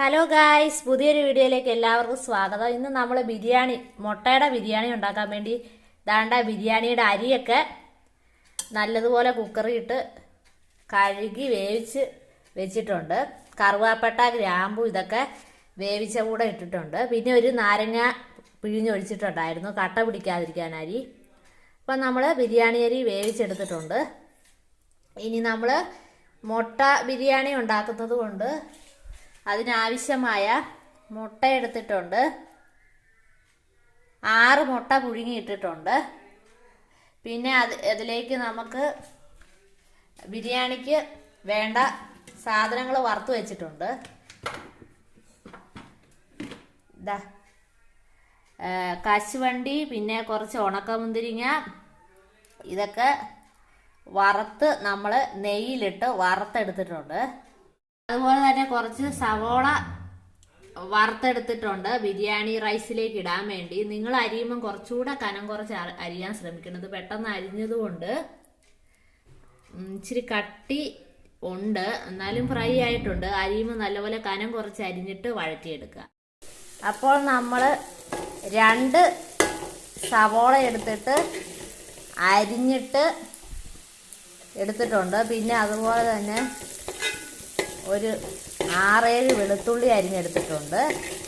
Hello guys പുതിയൊരു വീഡിയോയിലേക്ക് എല്ലാവർക്കും സ്വാഗതം. ഇന്ന് നമ്മൾ ബിരിയാണി മുട്ടയുടെ ബിരിയാണി ഉണ്ടാക്കാൻ വേണ്ടി ദാണ്ട ബിരിയാണിയുടെ അരിയൊക്കെ നല്ലതുപോലെ കുക്കറിയിട്ട് കഴുകി വേവിച്ച് വെച്ചിട്ടുണ്ട്. കറുവാപ്പട്ട ഗ്രാമ്പു ഇതൊക്കെ വേവിച്ച കൂടെ ഇട്ടിട്ടുണ്ട്. പിന്നെ ഒരു നാരങ്ങ പിഴിഞ്ഞൊഴിച്ചിട്ടുണ്ടായിരുന്നു കട്ട പിടിക്കാതിരിക്കാൻ അരി. അപ്പം നമ്മൾ ബിരിയാണി അരി വേവിച്ചെടുത്തിട്ടുണ്ട്. ഇനി നമ്മൾ മുട്ട ബിരിയാണി ഉണ്ടാക്കുന്നത് കൊണ്ട് അതിനാവശ്യമായ മുട്ട എടുത്തിട്ടുണ്ട്. ആറ് മുട്ട പുഴുങ്ങിയിട്ടിട്ടുണ്ട്. പിന്നെ അത് അതിലേക്ക് നമുക്ക് ബിരിയാണിക്ക് വേണ്ട സാധനങ്ങൾ വറുത്ത് വെച്ചിട്ടുണ്ട്. ഇതാ കശുവണ്ടി പിന്നെ കുറച്ച് ഉണക്കമുന്തിരിങ്ങ ഇതൊക്കെ വറുത്ത് നമ്മൾ നെയ്യിലിട്ട് വറുത്തെടുത്തിട്ടുണ്ട്. അതുപോലെ തന്നെ കുറച്ച് സവോള വറുത്തെടുത്തിട്ടുണ്ട്. ബിരിയാണി റൈസിലേക്ക് ഇടാൻ വേണ്ടി. നിങ്ങൾ അരിയുമ്പം കുറച്ചുകൂടെ കനം കുറച്ച് അര- അരിയാൻ ശ്രമിക്കുന്നത് പെട്ടെന്ന് അരിഞ്ഞതുകൊണ്ട് ഇച്ചിരി കട്ടി ഉണ്ട്. എന്നാലും ഫ്രൈ ആയിട്ടുണ്ട്. അരിയുമ്പോൾ നല്ലപോലെ കനം കുറച്ച് അരിഞ്ഞിട്ട് വഴറ്റിയെടുക്കുക. അപ്പോൾ നമ്മൾ രണ്ട് സവോള എടുത്തിട്ട് അരിഞ്ഞിട്ട് എടുത്തിട്ടുണ്ട്. പിന്നെ അതുപോലെ തന്നെ ഒരു ആറേഴ് വെളുത്തുള്ളി അരിഞ്ഞെടുത്തിട്ടുണ്ട്.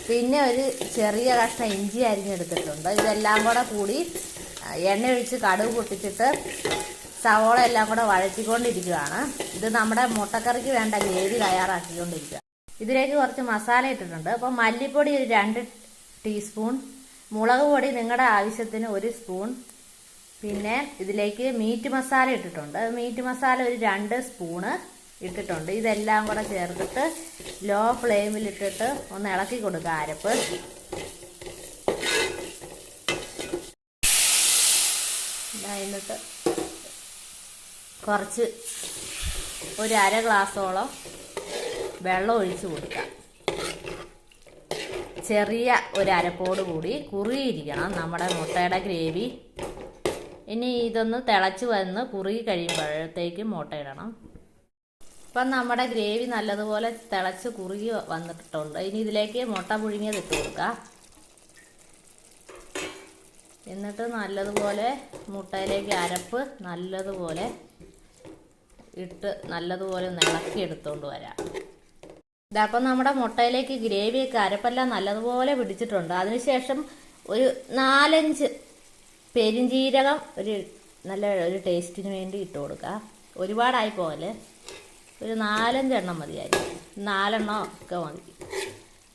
പിന്നെ ഒരു ചെറിയ കഷ്ണം ഇഞ്ചി അരിഞ്ഞെടുത്തിട്ടുണ്ട്. ഇതെല്ലാം കൂടെ കൂടി എണ്ണ ഒഴിച്ച് കടുക് പൊട്ടിച്ചിട്ട് സവോള എല്ലാം കൂടെ വഴറ്റിക്കൊണ്ടിരിക്കുകയാണ്. ഇത് നമ്മുടെ മുട്ടക്കറിക്ക് വേണ്ട ഗ്രേവി തയ്യാറാക്കിക്കൊണ്ടിരിക്കുക. ഇതിലേക്ക് കുറച്ച് മസാല ഇട്ടിട്ടുണ്ട്. അപ്പോൾ മല്ലിപ്പൊടി ഒരു രണ്ട് ടീസ്പൂൺ മുളക് പൊടി നിങ്ങളുടെ ആവശ്യത്തിന് ഒരു സ്പൂൺ പിന്നെ ഇതിലേക്ക് മീറ്റ് മസാല ഇട്ടിട്ടുണ്ട്. മീറ്റ് മസാല ഒരു രണ്ട് സ്പൂണ് ഇട്ടിട്ടുണ്ട്. ഇതെല്ലാം കൂടെ ചേർത്തിട്ട് ലോ ഫ്ലെയിമിൽ ഇട്ടിട്ട് ഒന്ന് ഇളക്കി കൊടുക്കുക അരപ്പ്. എന്നിട്ട് കുറച്ച് ഒരു അര ഗ്ലാസോളം വെള്ളം ഒഴിച്ചു കൊടുക്കുക ചെറിയ ഒരു അരപ്പോട് കൂടി കുറുകിയിരിക്കണം നമ്മുടെ മുട്ടയുടെ ഗ്രേവി. ഇനി ഇതൊന്ന് തിളച്ച് വന്ന് കുറുകി കഴിയുമ്പോഴത്തേക്കും മുട്ട ഇപ്പം നമ്മുടെ ഗ്രേവി നല്ലതുപോലെ തിളച്ച് കുറുകി വന്നിട്ടുണ്ട്. ഇനി ഇതിലേക്ക് മുട്ട പുഴുങ്ങിയത് ഇട്ട് കൊടുക്കുക എന്നിട്ട് നല്ലതുപോലെ മുട്ടയിലേക്ക് അരപ്പ് നല്ലതുപോലെ ഇട്ട് നല്ലതുപോലെ ഒന്ന് ഇളക്കി എടുത്തുകൊണ്ട് വരാം. ഇതപ്പം നമ്മുടെ മുട്ടയിലേക്ക് ഗ്രേവിയൊക്കെ അരപ്പെല്ലാം നല്ലതുപോലെ പിടിച്ചിട്ടുണ്ട്. അതിനുശേഷം ഒരു നാലഞ്ച് പെരിഞ്ജീരകം ഒരു നല്ല ഒരു ടേസ്റ്റിന് വേണ്ടി ഇട്ട് കൊടുക്കുക ഒരുപാടായി പോലെ ഒരു നാലഞ്ചെണ്ണം മതിയായിരിക്കും നാലെണ്ണം ഒക്കെ മതി.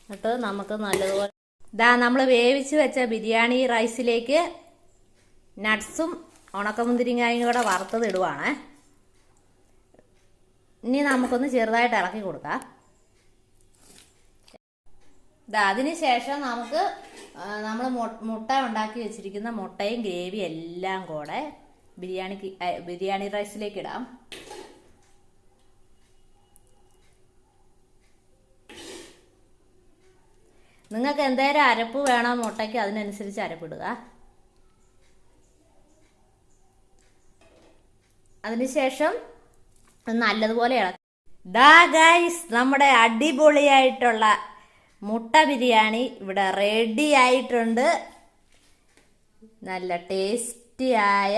എന്നിട്ട് നമുക്ക് നല്ലതുപോലെ ഇതാ നമ്മൾ വേവിച്ച് വെച്ച ബിരിയാണി റൈസിലേക്ക് നട്ട്സും ഉണക്കമുന്തിരിങ്ങായും കൂടെ വറുത്തത് ഇടുവാണേ. ഇനി നമുക്കൊന്ന് ചെറുതായിട്ട് ഇളക്കി കൊടുക്കാം. അതിന് ശേഷം നമുക്ക് നമ്മൾ മുട്ട ഉണ്ടാക്കി വെച്ചിരിക്കുന്ന മുട്ടയും ഗ്രേവി എല്ലാം കൂടെ ബിരിയാണിക്ക് ബിരിയാണി റൈസിലേക്ക് ഇടാം. നിങ്ങൾക്ക് എന്തേലും അരപ്പ് വേണോ മുട്ടയ്ക്ക് അതിനനുസരിച്ച് അരപ്പിടുക. അതിനുശേഷം നല്ലതുപോലെ ഇളക്കുക ഡാ ഗൈസ് നമ്മുടെ അടിപൊളിയായിട്ടുള്ള മുട്ട ബിരിയാണി ഇവിടെ റെഡി ആയിട്ടുണ്ട്. നല്ല ടേസ്റ്റിയായ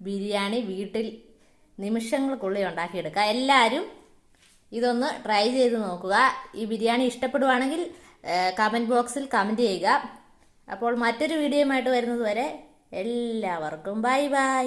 ബിരിയാണി വീട്ടിൽ നിമിഷങ്ങൾക്കുള്ളിൽ ഉണ്ടാക്കിയെടുക്കുക. എല്ലാവരും ഇതൊന്ന് ട്രൈ ചെയ്ത് നോക്കുക. ഈ ബിരിയാണി ഇഷ്ടപ്പെടുവാണെങ്കിൽ കമന്റ് ബോക്സിൽ കമന്റ് ചെയ്യുക. അപ്പോൾ മറ്റൊരു വീഡിയോയുമായിട്ട് വരുന്നത് വരെ എല്ലാവർക്കും ബൈ ബൈ